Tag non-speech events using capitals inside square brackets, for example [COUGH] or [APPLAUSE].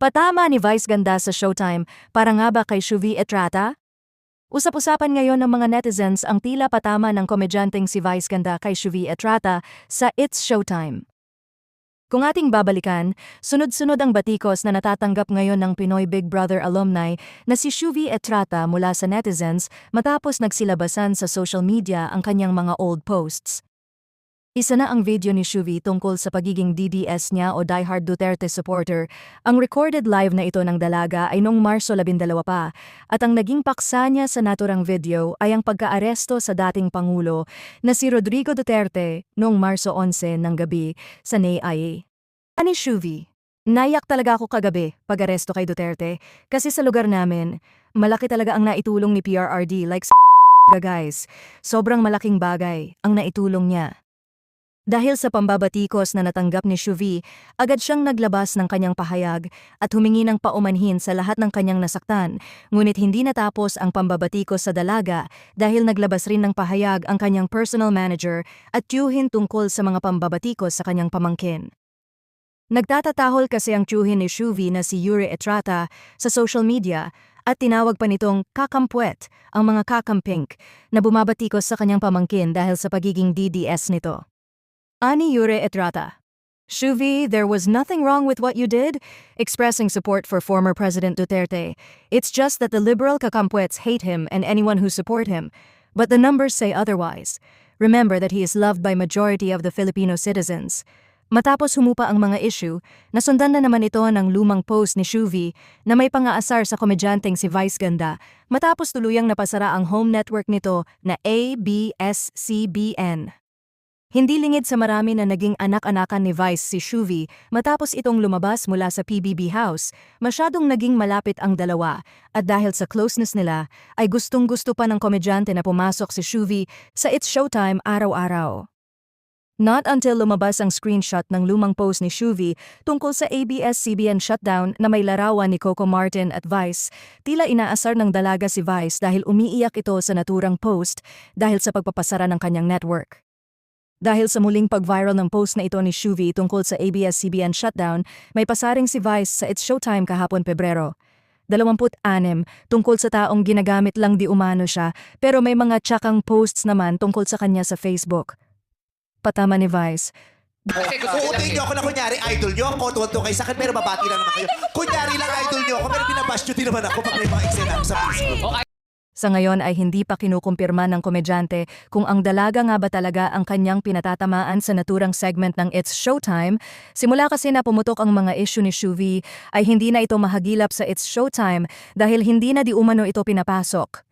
Patama ni Vice Ganda sa Showtime para nga ba kay Shuvi Etrata? Usap-usapan ngayon ng mga netizens ang tila patama ng komedyanteng si Vice Ganda kay Shuvi Etrata sa It's Showtime. Kung ating babalikan, sunod-sunod ang batikos na natatanggap ngayon ng Pinoy Big Brother alumni na si Shuvi Etrata mula sa netizens matapos nagsilabasan sa social media ang kanyang mga old posts. Isa na ang video ni Shuvi tungkol sa pagiging DDS niya o diehard Duterte supporter. Ang recorded live na ito ng dalaga ay noong Marso 12 pa at ang naging paksa niya sa naturang video ay ang pagkaaresto sa dating Pangulo na si Rodrigo Duterte noong Marso 11 ng gabi sa NAIA. Ani Shuvi, nayak talaga ako kagabi pag aresto kay Duterte kasi sa lugar namin, malaki talaga ang naitulong ni PRRD like sa [LAUGHS] guys. Sobrang malaking bagay ang naitulong niya. Dahil sa pambabatikos na natanggap ni Shuvi, agad siyang naglabas ng kanyang pahayag at humingi ng paumanhin sa lahat ng kanyang nasaktan, ngunit hindi natapos ang pambabatikos sa dalaga dahil naglabas rin ng pahayag ang kanyang personal manager at tiyuhin tungkol sa mga pambabatikos sa kanyang pamangkin. Nagtatatahol kasi ang tiyuhin ni Shuvi na si Yuri Etrata sa social media at tinawag pa nitong kakampwet ang mga kakampink na bumabatikos sa kanyang pamangkin dahil sa pagiging DDS nito. Ani Yure Etrata. Shuvi, there was nothing wrong with what you did, expressing support for former President Duterte. It's just that the liberal kakampwets hate him and anyone who support him. But the numbers say otherwise. Remember that he is loved by majority of the Filipino citizens. Matapos humupa ang mga issue, nasundan na naman ito ng lumang post ni Shuvi na may pangaasar sa komedyanteng si Vice Ganda matapos tuluyang napasara ang home network nito na ABS-CBN. Hindi lingid sa marami na naging anak-anakan ni Vice si Shuvi matapos itong lumabas mula sa PBB house, masyadong naging malapit ang dalawa at dahil sa closeness nila ay gustong-gusto pa ng komedyante na pumasok si Shuvi sa It's Showtime araw-araw. Not until lumabas ang screenshot ng lumang post ni Shuvi tungkol sa ABS-CBN shutdown na may larawan ni Coco Martin at Vice, tila inaasar ng dalaga si Vice dahil umiiyak ito sa naturang post dahil sa pagpapasara ng kanyang network. Dahil sa muling pag-viral ng post na ito ni Shuvi tungkol sa ABS-CBN shutdown, may pasaring si Vice sa It's Showtime kahapon Pebrero. 26 tungkol sa taong ginagamit lang di umano siya pero may mga tsakang posts naman tungkol sa kanya sa Facebook. Patama ni Vice, Uutiin niyo ako na kunyari idol niyo ako, tuwan kayo sa akin, pero babati lang naman kayo. Kunyari lang idol niyo ako, pero binabash niyo din naman ako pag may mga eksena sa Facebook. Sa ngayon ay hindi pa kinukumpirma ng komedyante kung ang dalaga nga ba talaga ang kanyang pinatatamaan sa naturang segment ng It's Showtime. Simula kasi na pumutok ang mga issue ni Shuvi ay hindi na ito mahagilap sa It's Showtime dahil hindi na di umano ito pinapasok.